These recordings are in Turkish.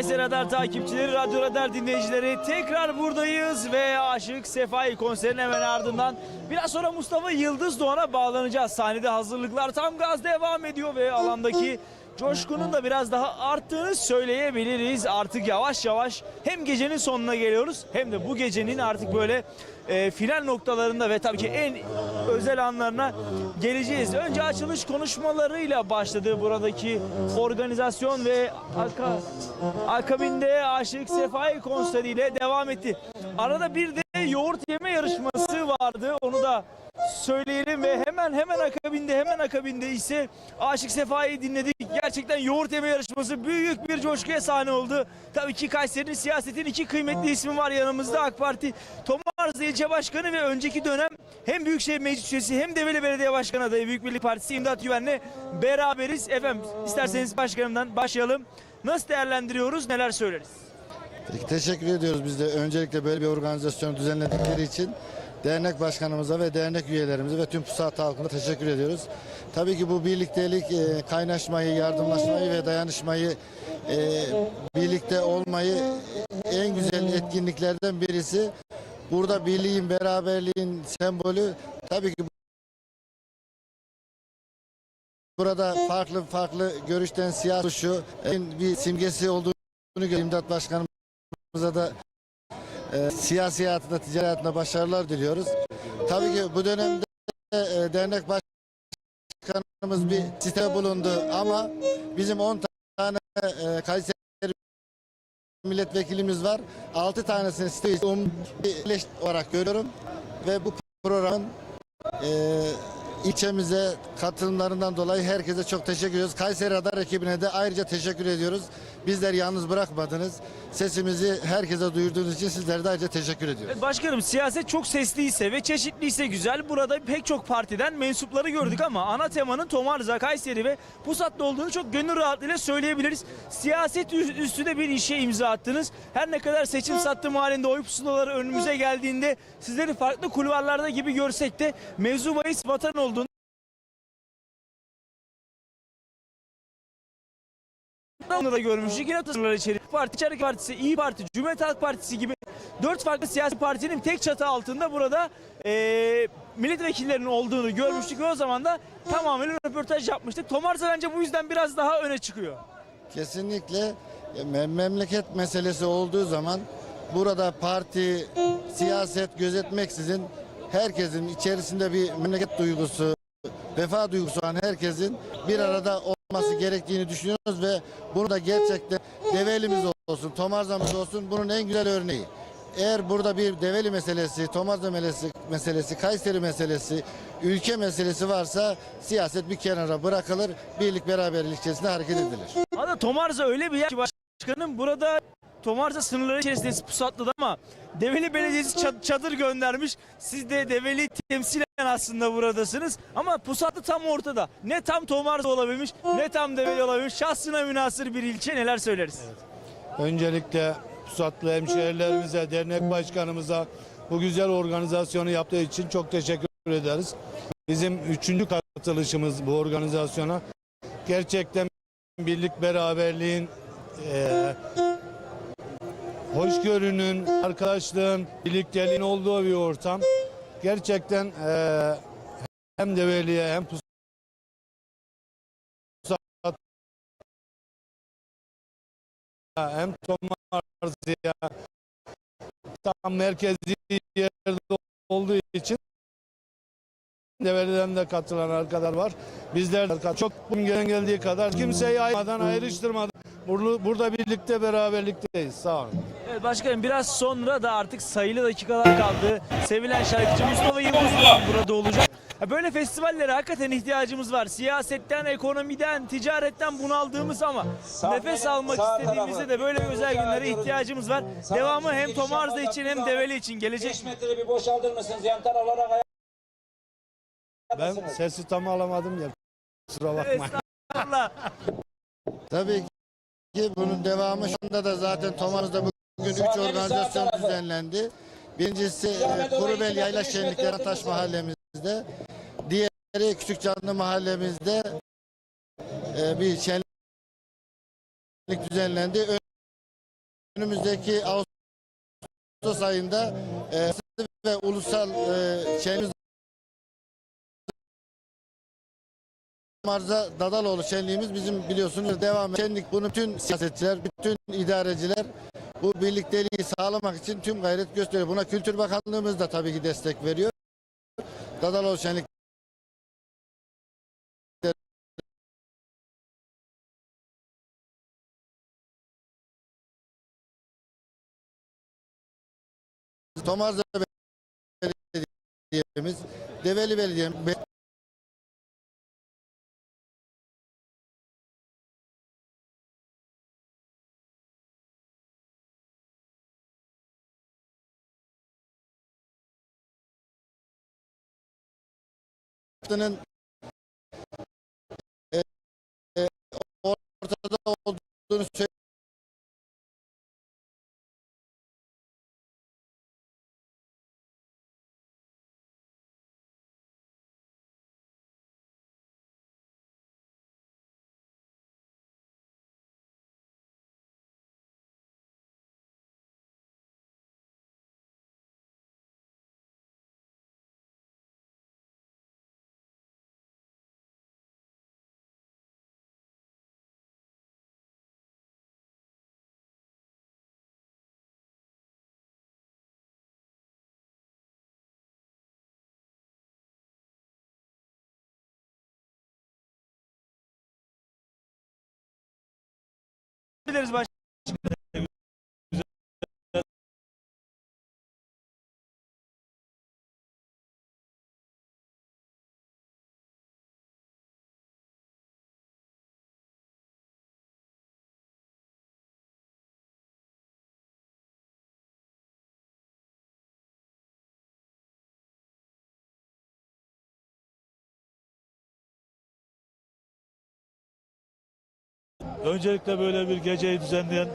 Kayseri Radar takipçileri, Radyo Radar dinleyicileri tekrar buradayız ve Aşık Sefai konserinin hemen ardından biraz sonra Mustafa Yıldız Doğan'a bağlanacağız. Sahnede hazırlıklar tam gaz devam ediyor ve alandaki coşkunun da biraz daha arttığını söyleyebiliriz. Artık yavaş yavaş hem gecenin sonuna geliyoruz hem de bu gecenin artık böyle e, final noktalarında ve tabii ki en özel anlarına geleceğiz. Önce açılış konuşmalarıyla başladı buradaki organizasyon ve aka, akabinde Aşık Sefai konseriyle devam etti. Arada bir de yoğurt yeme yarışması vardı. Onu da söyleyelim ve hemen hemen akabinde hemen akabinde ise Aşık Sefa'yı dinledik. Gerçekten yoğurt yeme yarışması büyük bir coşkuya sahne oldu. Tabii ki Kayseri'nin siyasetin iki kıymetli ismi var yanımızda. AK Parti Tomarz İlçe Başkanı ve önceki dönem hem Büyükşehir Meclis Üyesi hem de Veli Belediye Başkanı adayı Büyük Birlik Partisi İmdat Güven'le beraberiz. Efendim isterseniz başkanımdan başlayalım. Nasıl değerlendiriyoruz, neler söyleriz? Peki, teşekkür ediyoruz biz de öncelikle böyle bir organizasyon düzenledikleri için dernek başkanımıza ve dernek üyelerimize ve tüm Pusat halkına teşekkür ediyoruz. Tabii ki bu birliktelik, e, kaynaşmayı, yardımlaşmayı ve dayanışmayı, e, birlikte olmayı en güzel etkinliklerden birisi. Burada birliğin, beraberliğin sembolü tabii ki Burada farklı farklı görüşten siyasi şu bir simgesi olduğunu görüyorum. İmdat Başkanımıza da e, siyasi hayatında, ticari hayatında başarılar diliyoruz. Tabii ki bu dönemde e, dernek başkanımız bir site bulundu ama bizim 10 tane e, Kayseri milletvekilimiz var. 6 tanesini site um, olarak görüyorum ve bu programın e, ilçemize katılımlarından dolayı herkese çok teşekkür ediyoruz. Kayseri Radar ekibine de ayrıca teşekkür ediyoruz. Bizleri yalnız bırakmadınız. Sesimizi herkese duyurduğunuz için sizlere de ayrıca teşekkür ediyoruz. Başkanım siyaset çok sesliyse ve çeşitliyse güzel. Burada pek çok partiden mensupları gördük ama ana temanın Tomarza, Kayseri ve Pusat'ta olduğunu çok gönül rahatlığıyla söyleyebiliriz. Siyaset üstüne bir işe imza attınız. Her ne kadar seçim sattım halinde oy pusulaları önümüze geldiğinde sizleri farklı kulvarlarda gibi görsek de mevzu bahis vatan olduğunu Onu da görmüştük. Yine tırlar içeri. Parti, İçerik Partisi, İyi Parti, Cumhuriyet Halk Partisi gibi dört farklı siyasi partinin tek çatı altında burada eee milletvekillerinin olduğunu görmüştük ve o zaman da tamamen röportaj yapmıştık. Tomarza bence bu yüzden biraz daha öne çıkıyor. Kesinlikle e, mem- memleket meselesi olduğu zaman burada parti, siyaset gözetmeksizin herkesin içerisinde bir memleket duygusu, vefa duygusu olan herkesin bir arada olması gerektiğini düşünüyoruz ve bunu da gerçekten Develimiz olsun, Tomarza'mız olsun bunun en güzel örneği. Eğer burada bir Develi meselesi, Tomarza meselesi, meselesi, Kayseri meselesi, ülke meselesi varsa siyaset bir kenara bırakılır, birlik beraberlik içerisinde hareket edilir. Hatta Tomarza öyle bir yer ki başkanım burada Tomarza sınırları içerisinde Pusatlı'da ama Develi Belediyesi ça- çadır göndermiş. Siz de Develi temsilen aslında buradasınız. Ama Pusatlı tam ortada. Ne tam Tomarza olabilmiş ne tam Develi olabilmiş. Şahsına münasır bir ilçe neler söyleriz? Öncelikle Pusatlı hemşehrilerimize, dernek başkanımıza bu güzel organizasyonu yaptığı için çok teşekkür ederiz. Bizim üçüncü katılışımız bu organizasyona. Gerçekten birlik beraberliğin, eee hoşgörünün, arkadaşlığın, birlikteliğin olduğu bir ortam. Gerçekten eee, hem Develi'ye hem Pusat'a hem Tomarzı'ya tam merkezi yerde olduğu için Develi'den de katılan arkadaşlar var. Bizler de çok gelen geldiği kadar kimseyi ayırmadan ayrıştırmadan burada birlikte beraberlikteyiz. Sağ olun. Evet başkanım biraz sonra da artık sayılı dakikalar kaldı. Sevilen şarkıcı Mustafa Yıldız da burada olacak. Böyle festivallere hakikaten ihtiyacımız var. Siyasetten, ekonomiden, ticaretten bunaldığımız ama nefes almak istediğimizde de böyle özel günlere ihtiyacımız var. Devamı hem Tomarza için hem Develi için gelecek. 5 metre bir boşaltır mısınız? Yan taraflara kayar Ben sesi tam alamadım ya. Kusura bakmayın. Estağfurullah. Tabii ki bunun devamı şu anda da zaten Tomarız'da bugün üç organizasyon düzenlendi. Birincisi e, Kurubel Yayla Şenlikleri Taş Mahallemizde. Diğeri Küçükcanlı Mahallemizde e, bir şenlik düzenlendi. önümüzdeki Ağustos ayında e, ve ulusal e, şeyimiz Marza Dadaloğlu şenliğimiz bizim biliyorsunuz devam şenlik bunu bütün siyasetçiler, bütün idareciler bu birlikteliği sağlamak için tüm gayret gösteriyor. Buna Kültür Bakanlığımız da tabii ki destek veriyor. Dadaloğlu şenlik Tomarza Belediye'miz, Develi Belediye'miz, Hattının Biliriz baş. Öncelikle böyle bir geceyi düzenleyen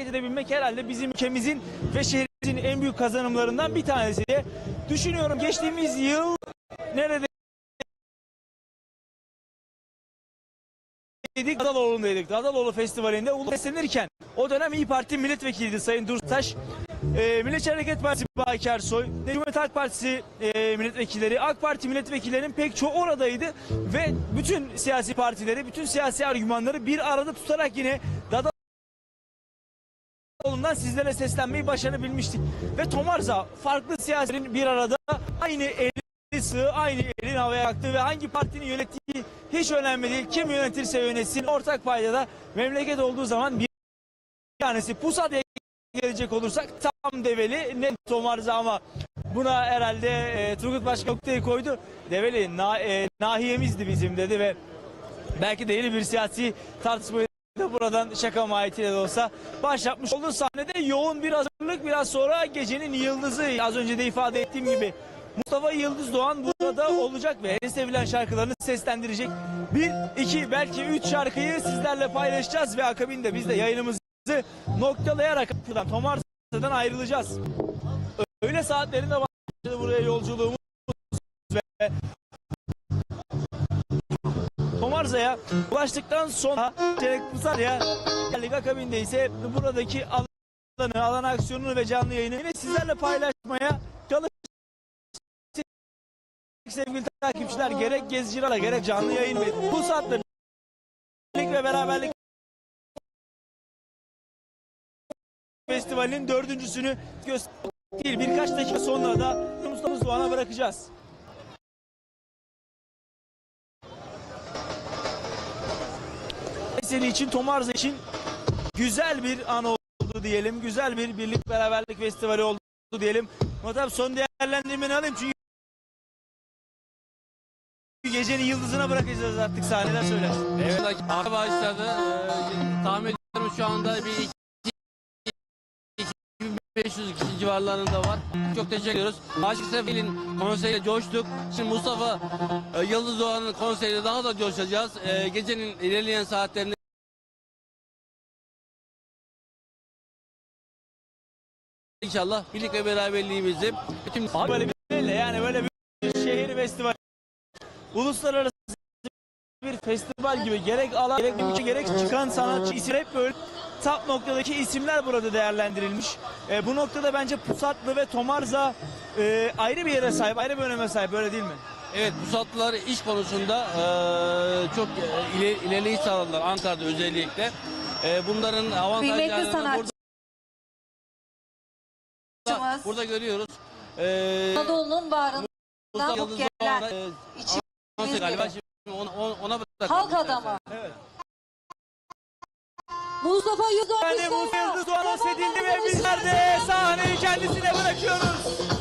hareket edebilmek herhalde bizim ülkemizin ve şehrimizin en büyük kazanımlarından bir tanesi diye düşünüyorum. Geçtiğimiz yıl nerede dedik Dadaloğlu'ndaydık. Dadaloğlu Festivali'nde ulu beslenirken o dönem İyi Parti milletvekiliydi Sayın Durtaş. E, Milliyetçi Hareket Partisi Baki Ersoy, Cumhuriyet Halk Partisi e, milletvekilleri, AK Parti milletvekillerinin pek çoğu oradaydı ve bütün siyasi partileri, bütün siyasi argümanları bir arada tutarak yine Dadaloğlu yolundan sizlere seslenmeyi başarabilmiştik. Ve Tomarza farklı siyasilerin bir arada aynı eli sığ, aynı elin havaya kalktığı ve hangi partinin yönettiği hiç önemli değil. Kim yönetirse yönetsin ortak paydada memleket olduğu zaman bir tanesi Pusat gelecek olursak tam develi ne Tomarza ama buna herhalde e, Turgut Başkan noktayı koydu. Develi na, e, nahiyemizdi bizim dedi ve belki de yeni bir siyasi tartışmayı buradan şaka mahiyetiyle de olsa başlatmış oldu. Sahnede yoğun bir hazırlık biraz sonra gecenin yıldızı az önce de ifade ettiğim gibi Mustafa Yıldız Doğan burada olacak ve en sevilen şarkılarını seslendirecek. Bir, iki, belki üç şarkıyı sizlerle paylaşacağız ve akabinde biz de yayınımızı noktalayarak buradan Tomarsa'dan ayrılacağız. Öğle saatlerinde başladı buraya yolculuğumuz ve Tomarza'ya ulaştıktan sonra Pusar'ya geldik akabinde ise buradaki alanı, alan aksiyonunu ve canlı yayını yine sizlerle paylaşmaya çalıştık sevgili takipçiler gerek gezicilerle gerek canlı yayın ve bu saatte birlik ve beraberlik Festivalinin dördüncüsünü göster değil birkaç dakika sonra da Mustafa Doğan'a bırakacağız. Kayseri için, Tomarza için güzel bir an oldu diyelim. Güzel bir birlik beraberlik festivali oldu diyelim. Tabii son değerlendirmeni alayım çünkü gecenin yıldızına bırakacağız artık sahneden söyle. Evet arka başladı. Ee, tahmin ediyorum şu anda bir iki- 2500 kişi civarlarında var. Çok teşekkür ediyoruz. Aşık Sefil'in konseriyle coştuk. Şimdi Mustafa e, Yıldız Doğan'ın konseriyle daha da coşacağız. E, gecenin ilerleyen saatlerinde İnşallah birlik ve beraberliğimizi bütün Abi böyle bir yani böyle bir şehir festivali. Uluslararası bir festival gibi gerek alan gerek ülke gerek çıkan sanatçı isim hep böyle top noktadaki isimler burada değerlendirilmiş. E, bu noktada bence Pusatlı ve Tomarza e, ayrı bir yere sahip, ayrı bir öneme sahip öyle değil mi? Evet Pusatlılar iş konusunda eee, çok e, iler, ilerleyiş sağladılar Ankara'da özellikle. E, bunların avantajlarını sanatçımız. Burada, burada görüyoruz. E, Anadolu'nun bağrından Mustafa bu Doğan'a, e, içi konser galiba şimdi ona, ona, bırakalım halk adamı. Evet. Mustafa Yüzok Yani bu Yıldız Doğan edildi ve bizler de sahneyi kendisine bırakıyoruz.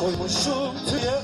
Koymuşum yok